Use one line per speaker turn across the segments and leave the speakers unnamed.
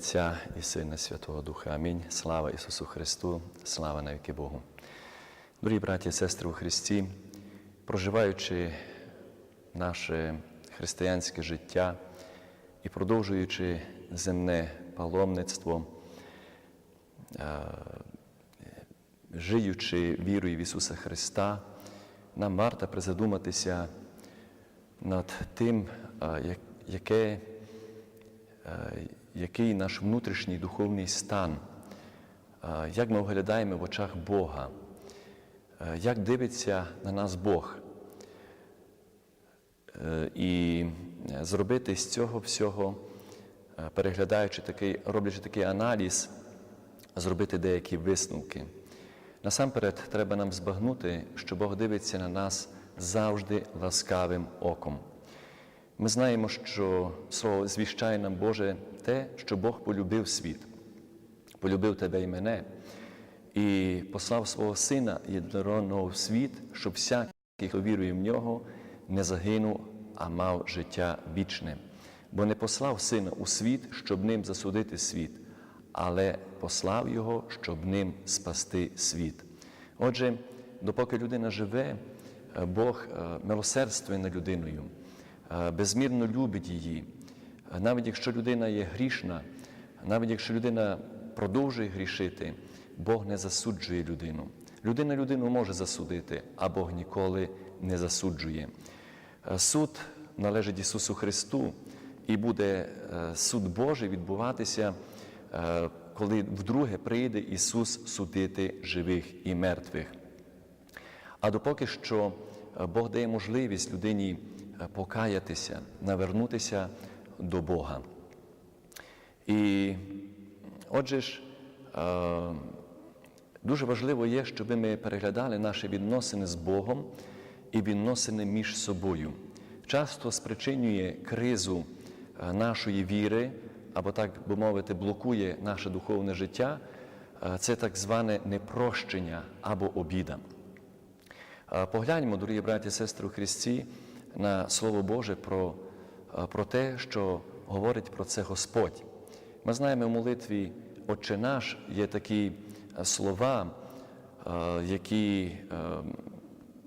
Отця і Сина Святого Духа. Амінь. Слава Ісусу Христу, слава навіки Богу. Дорогі браті і сестри у Христі, проживаючи наше християнське життя і продовжуючи земне паломництво, е, жиючи вірою в Ісуса Христа, нам варто призадуматися над тим, е, яке е, який наш внутрішній духовний стан, е, як ми виглядаємо в очах Бога, е, як дивиться на нас Бог. Е, І зробити з цього всього, е, переглядаючи такий, роблячи такий аналіз, зробити деякі висновки. Насамперед, треба нам збагнути, що Бог дивиться на нас завжди ласкавим оком. Ми знаємо, що слово звіщає нам Боже те, що Бог полюбив світ, полюбив тебе і мене, і послав свого Сина єдинородного в світ, щоб всякий, хто вірує в нього, не загинув, а мав життя вічне. Бо не послав Сина у світ, щоб ним засудити світ, але послав Його, щоб ним спасти світ. Отже, допоки людина живе, е, Бог е, милосердствує над людиною, е, безмірно любить її. Навіть якщо людина є грішна, навіть якщо людина продовжує грішити, Бог не засуджує людину. Людина людину може засудити, а Бог ніколи не засуджує. Е, Суд належить Ісусу Христу, і буде е, суд Божий відбуватися, е, коли вдруге прийде Ісус судити живих і мертвих. А допоки що Бог дає можливість людині покаятися, навернутися до Бога. І отже ж, е, дуже важливо є, щоб ми переглядали наші відносини з Богом і відносини між собою. Часто спричинює кризу е, нашої віри, або так би мовити, блокує наше духовне життя. е, Це так зване непрощення або обіда. Погляньмо, дорогі браті і сестри у Христі, на Слово Боже про, про те, що говорить про це Господь. Ми знаємо в молитві Отче наш є такі е, слова, е, які, е,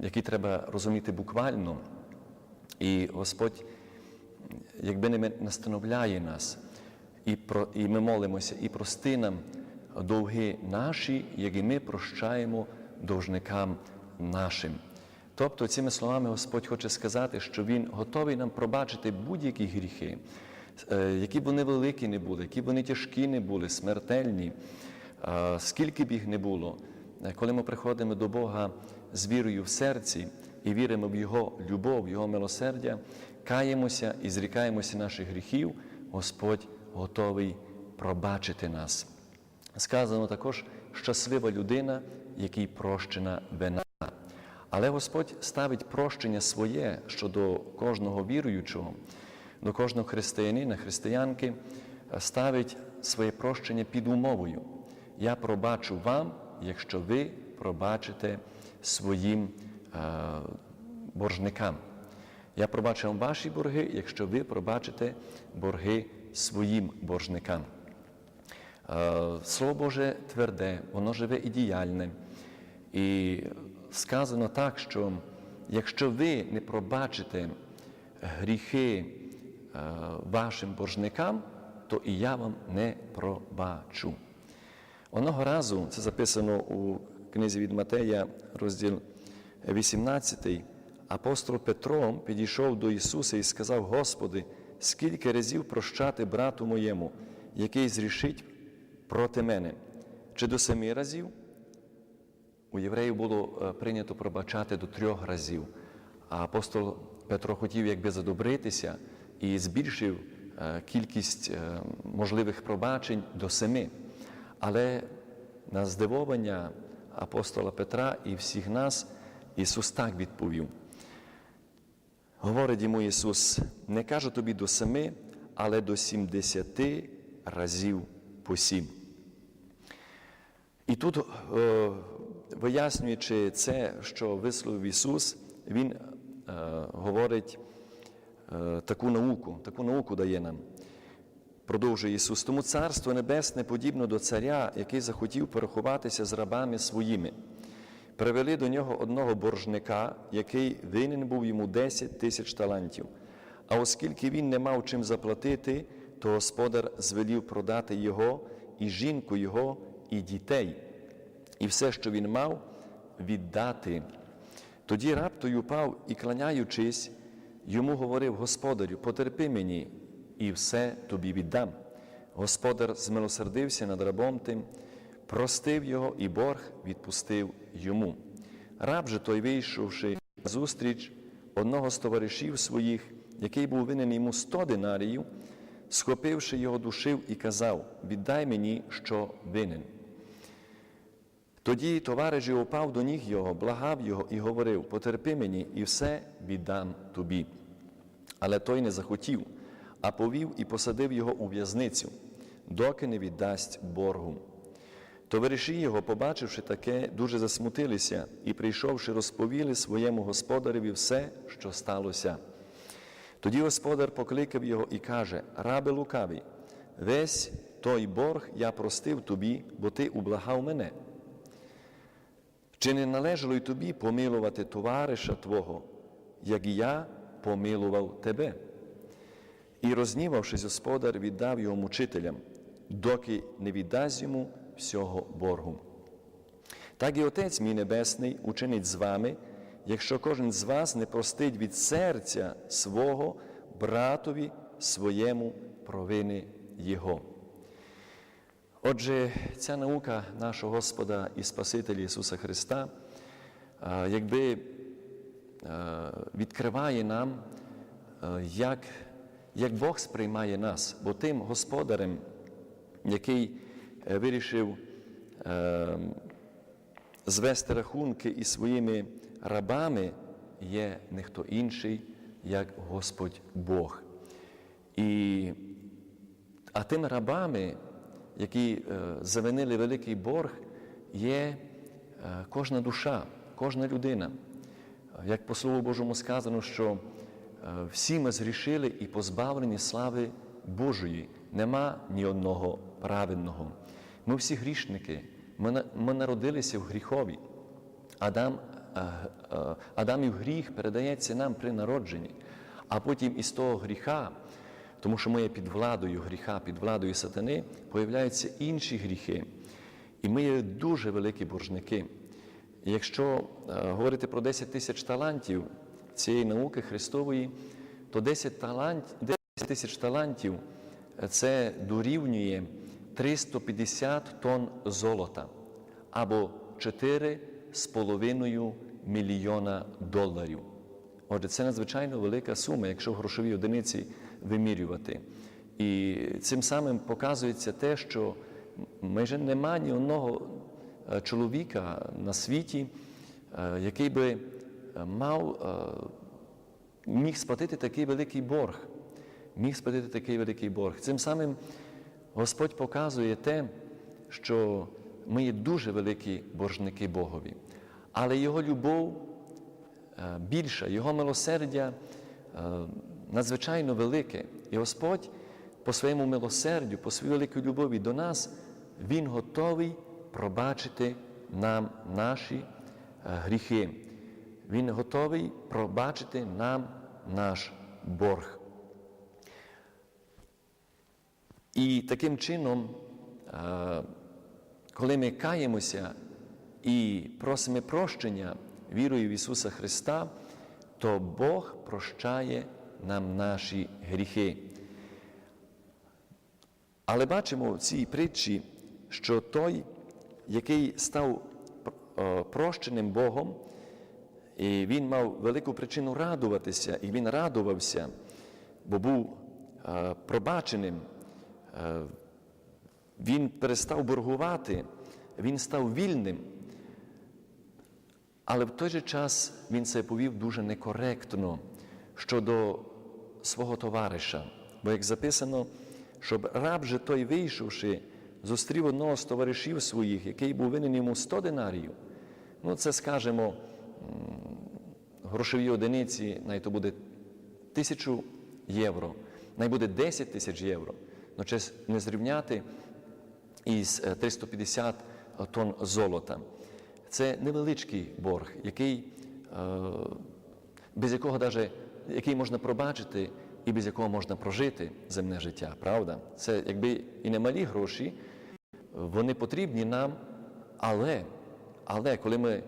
які треба розуміти буквально. І Господь, якби не настановляє нас, і, про, і ми молимося, і прости нам довги наші, як і ми прощаємо довжникам нашим. Тобто, цими словами Господь хоче сказати, що Він готовий нам пробачити будь-які гріхи, е, які б вони великі не були, які б вони тяжкі не були, смертельні, скільки б їх не було. Е, Коли ми приходимо до Бога з вірою в серці і віримо в Його любов, Його милосердя, каємося і зрікаємося наших гріхів, Господь готовий пробачити нас. Сказано також щаслива людина, якій прощена вина. Але Господь ставить прощення своє щодо кожного віруючого, до кожного християнина, християнки, ставить своє прощення під умовою. Я пробачу вам, якщо ви пробачите своїм е, боржникам. Я пробачу вам ваші борги, якщо ви пробачите борги своїм боржникам. Е, Слово Боже тверде, воно живе і діяльне. І сказано так, що якщо ви не пробачите гріхи е, вашим боржникам, то і я вам не пробачу. Одного разу, це записано у книзі від Матея, розділ 18, апостол Петро підійшов до Ісуса і сказав: Господи, скільки разів прощати брату моєму, який зрішить проти мене? Чи до семи разів? У євреїв було е, прийнято пробачати до трьох разів. А апостол Петро хотів якби задобритися і збільшив е, кількість е, можливих пробачень до семи. Але на здивовання апостола Петра і всіх нас Ісус так відповів. Говорить йому Ісус, не кажу тобі до семи, але до сімдесяти разів по сім. І тут, е, вияснюючи це, що висловив Ісус, Він е, говорить е, таку науку, таку науку дає нам. Продовжує Ісус, тому Царство Небесне подібно до царя, який захотів порахуватися з рабами своїми. Привели до нього одного боржника, який винен був йому 10 тисяч талантів. А оскільки він не мав чим заплатити, то господар звелів продати його, і жінку його, і дітей, і все, що він мав, віддати. Тоді раптою упав і, кланяючись, йому говорив Господарю, потерпи мені, і все тобі віддам. Господар змилосердився над рабом тим, простив його і борг відпустив йому. Раб же той, вийшовши на зустріч одного з товаришів своїх, який був винен йому сто динаріїв, схопивши його, душив і казав: Віддай мені, що винен. Тоді товариш його упав до ніг його, благав його і говорив: Потерпи мені, і все віддам тобі. Але той не захотів, а повів і посадив його у в'язницю, доки не віддасть боргу. Товариші його, побачивши таке, дуже засмутилися і, прийшовши, розповіли своєму господареві все, що сталося. Тоді господар покликав його і каже: Рабе лукавий, весь той борг я простив тобі, бо ти ублагав мене. Чи не належало й тобі помилувати товариша Твого, як і я помилував тебе? І, рознівавшись, господар віддав його мучителям, доки не віддасть йому всього боргу. Так і Отець мій Небесний учинить з вами, якщо кожен з вас не простить від серця свого братові своєму провини Його. Отже, ця наука нашого Господа і Спасителя Ісуса Христа, якби відкриває нам, як, як Бог сприймає нас, бо тим господарем, який е, вирішив е, звести рахунки із своїми рабами, є не хто інший, як Господь Бог. І, а тими рабами, які е, завинили великий борг, є е, кожна душа, кожна людина. Як по Слову Божому сказано, що е, всі ми згрішили і позбавлені слави Божої, нема ні одного праведного. Ми всі грішники, ми, народилися в гріхові. Адам, Адамів гріх передається нам при народженні, а потім із того гріха, тому що ми є під владою гріха, під владою сатани, появляються інші гріхи. І ми є дуже великі боржники. І якщо е, говорити про 10 тисяч талантів цієї науки Христової, то 10 талант, 10 тисяч талантів е, це дорівнює 350 тонн золота або 4,5 мільйона доларів. Отже, це надзвичайно велика сума, якщо в грошовій одиниці вимірювати. І цим самим показується те, що майже нема ні одного е, чоловіка на світі, е, який би е, мав, міг сплатити такий великий борг. Міг сплатити такий великий борг. Цим самим Господь показує те, що ми є дуже великі боржники Богові, але Його любов більша, Його милосердя надзвичайно велике. І Господь по своєму милосердю, по своїй великій любові до нас, Він готовий пробачити нам наші е, гріхи. Він готовий пробачити нам наш борг. І таким чином, е, коли ми каємося і просимо прощення вірою в Ісуса Христа, то Бог прощає нам наші гріхи. Але бачимо в цій притчі, що той, який став е, прощеним Богом, і він мав велику причину радуватися, і він радувався, бо був е, пробаченим. Е, Він перестав боргувати, він став вільним. Але в той же час він себе повів дуже некоректно щодо свого товариша. Бо як записано, щоб раб же той, вийшовши, зустрів одного з товаришів своїх, який був винен йому 100 динарів. Ну, це скажемо, грошові одиниці, най то буде тисячу євро, най буде 10 тисяч євро. ну, чи не зрівняти із е, 350 тонн золота. Це невеличкий борг, який, е, без якого даже, який можна пробачити і без якого можна прожити земне життя, правда? Це якби і не малі гроші, вони потрібні нам, але, але коли ми е,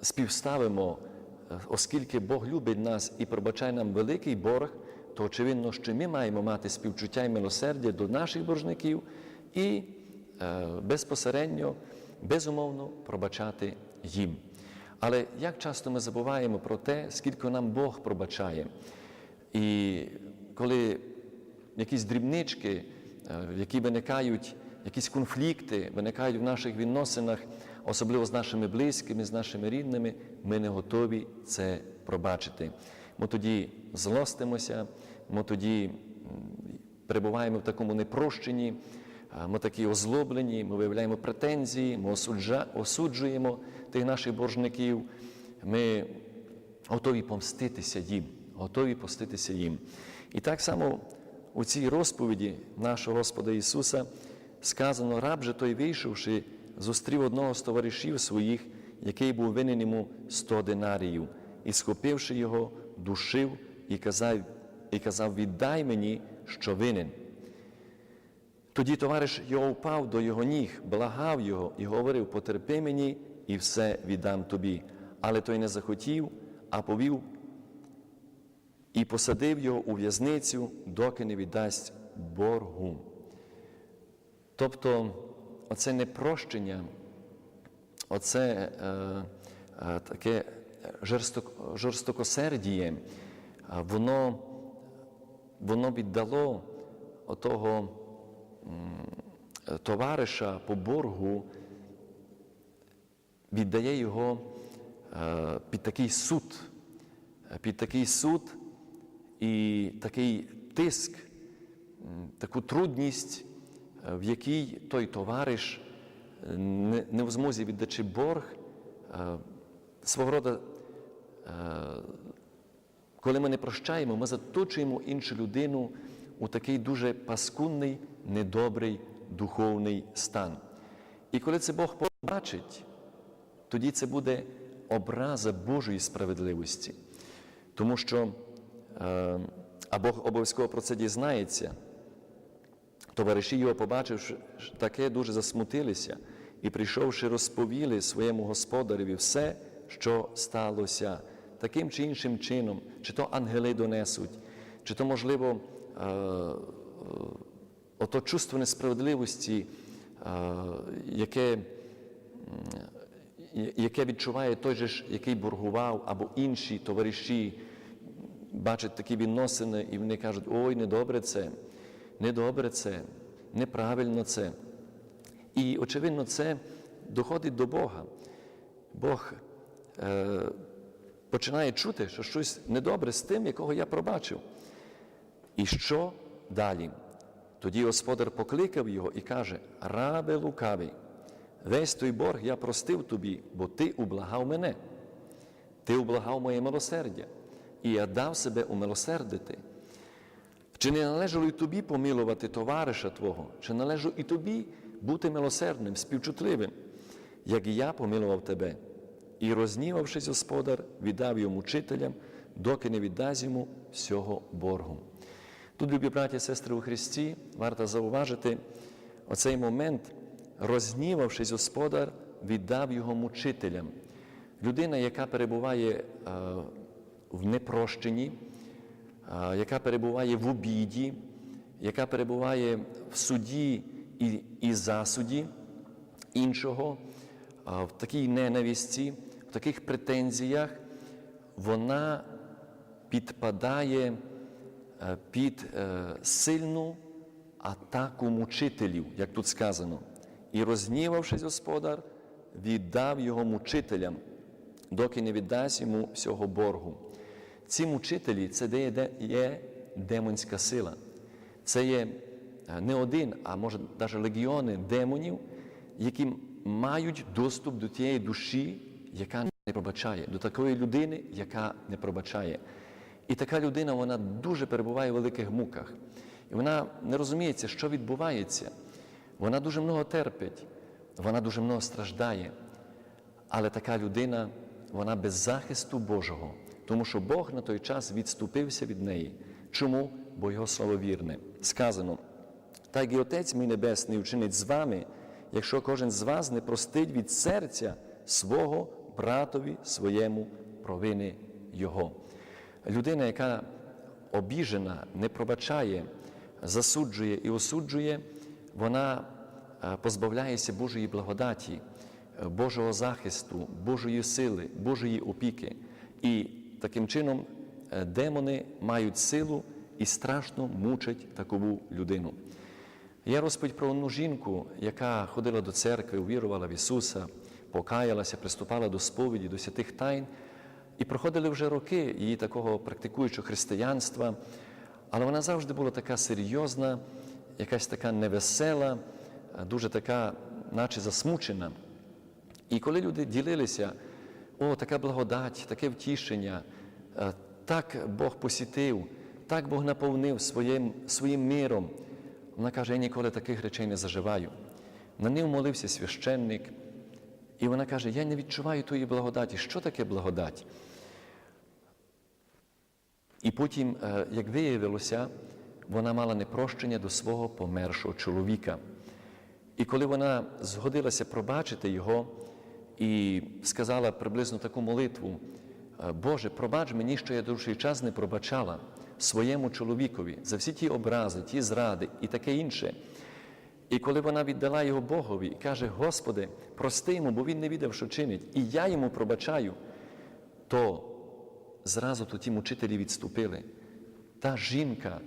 співставимо, е, оскільки Бог любить нас і пробачає нам великий борг, то очевидно, що ми маємо мати співчуття і милосердя до наших боржників і е, безпосередньо, безумовно пробачати їм. Але як часто ми забуваємо про те, скільки нам Бог пробачає. І коли якісь дрібнички, е, які виникають, якісь конфлікти виникають в наших відносинах, особливо з нашими близькими, з нашими рідними, ми не готові це пробачити. Ми тоді злостимося, ми тоді перебуваємо в такому непрощенні, ми такі озлоблені, ми виявляємо претензії, ми осуджуємо тих наших боржників, ми готові помститися їм, готові помститися їм. І так само у цій розповіді нашого Господа Ісуса сказано, раб же той вийшовши, зустрів одного з товаришів своїх, який був винен йому 100 динаріїв, і схопивши його, душив і казав, і казав віддай мені, що винен. Тоді товариш його впав до його ніг, благав його і говорив: потерпи мені, і все віддам тобі. Але той не захотів, а повів і посадив його у в'язницю, доки не віддасть боргу. Тобто, оце непрощення, оце е, е, таке жорсток, жорстокосердіє, воно, воно віддало отого товариша по боргу, віддає його е, під такий суд, е, під такий суд і такий тиск, таку трудність, е, в якій той товариш не, в змозі віддачи борг, свого роду, е, коли ми не прощаємо, ми заточуємо іншу людину у такий дуже паскудний, недобрий духовний стан. І коли це Бог побачить, тоді це буде образа Божої справедливості. Тому що е, а Бог обов'язково про це дізнається. Товариші його, побачивши таке, дуже засмутилися і, прийшовши, розповіли своєму господареві все, що сталося, таким чи іншим чином, чи то ангели донесуть, чи то, можливо, ото чувство несправедливості, е, яке яке відчуває той же ж, який боргував, або інші товариші, бачать такі відносини, і вони кажуть, ой, недобре це, недобре це, неправильно це. І, очевидно, це доходить до Бога. Бог е, починає чути, що щось недобре з тим, якого я пробачив. І що далі? Тоді господар покликав його і каже: Рабе лукавий, весь той борг я простив тобі, бо ти ублагав мене. Ти ублагав моє милосердя, і я дав себе умилосердити. Чи не належало й тобі помилувати товариша Твого, чи належало і тобі бути милосердним, співчутливим, як і я помилував тебе? І, рознівавшись, господар, віддав йому мучителям, доки не віддасть йому всього боргу. Тут, любі браті і сестри у Христі, варто зауважити оцей момент, рознівавшись, господар, віддав його мучителям. Людина, яка перебуває е, в непрощенні, е, яка перебуває в обіді, яка перебуває в суді і, і засуді іншого, в такій ненависті, в таких претензіях, вона підпадає під е, сильну атаку мучителів, як тут сказано. І рознівавшись господар, віддав його мучителям, доки не віддасть йому всього боргу. Ці мучителі це де є- є демонська сила. Це є е, не один, а може навіть легіони демонів, які мають доступ до тієї душі, яка не пробачає, до такої людини, яка не пробачає. І така людина вона дуже перебуває в великих муках. І вона не розуміється, що відбувається. Вона дуже много терпить, вона дуже много страждає. Але така людина, вона без захисту Божого, тому що Бог на той час відступився від неї. Чому? Бо його слово вірне. Сказано, так і Отець мій Небесний вчинить з вами, якщо кожен з вас не простить від серця свого братові своєму провини Його. Людина, яка обіжена, не пробачає, засуджує і осуджує, вона е, позбавляється Божої благодаті, е, Божого захисту, Божої сили, Божої опіки. І таким чином е, демони мають силу і страшно мучать такову людину. Є розповідь про одну жінку, яка ходила до церкви, увірувала в Ісуса, покаялася, приступала до сповіді, до святих тайн. І проходили вже роки її такого практикуючого християнства, але вона завжди була така серйозна, якась така невесела, дуже така, наче засмучена. І коли люди ділилися, о, така благодать, таке втішення, е, так Бог посітив, так Бог наповнив своїм, своїм миром. Вона каже, я ніколи таких речей не заживаю. На ним молився священник, і вона каже, я не відчуваю тої благодаті. Що таке благодать? І потім, е, як виявилося, вона мала непрощення до свого помершого чоловіка. І коли вона згодилася пробачити його і сказала приблизно таку молитву, «Е, Боже, пробач мені, що я довший час не пробачала своєму чоловікові за всі ті образи, ті зради і таке інше. І коли вона віддала його Богові і каже, Господи, прости йому, бо він не віддав, що чинить, і я йому пробачаю, то зразу то ті мучителі відступили. Та жінка,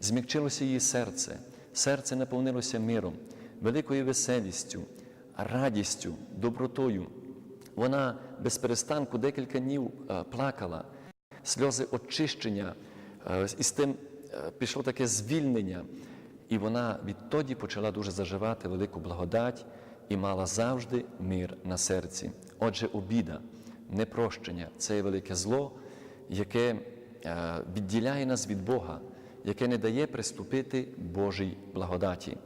змягчилося її серце, серце наповнилося миром, великою веселістю, радістю, добротою. Вона без перестанку декілька днів е, плакала, сльози очищення, е, і з тим е, пішло таке звільнення. І вона відтоді почала дуже заживати велику благодать і мала завжди мир на серці. Отже, обіда, непрощення це є велике зло, яке е, відділяє нас від Бога, яке не дає приступити Божій благодаті.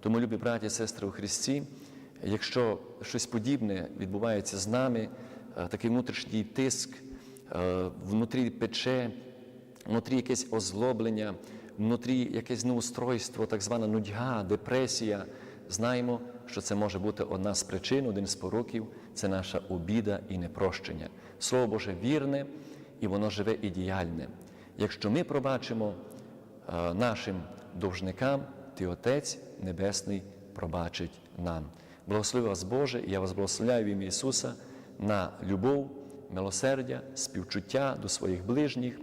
Тому, любі браті сестри у Христі, якщо щось подібне відбувається з нами, е, такий внутрішній тиск, е, внутрі пече, внутрі якесь озлоблення, внутрі якесь неустройство, так звана нудьга, депресія. Знаємо, що це може бути одна з причин, один з пороків це наша обіда і непрощення. Слово Боже вірне, і воно живе і діяльне. Якщо ми пробачимо е, нашим довжникам, ти Отець Небесний пробачить нам. Благослови вас Боже, і я вас благословляю в ім'я Ісуса на любов, милосердя, співчуття до своїх ближніх,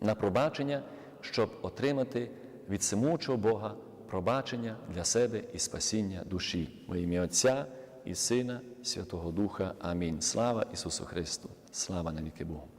на пробачення, щоб отримати від всемучого Бога пробачення для себе і спасіння душі. Во ім'я Отця і Сина, Святого Духа. Амінь. Слава Ісусу Христу! Слава навіки Богу!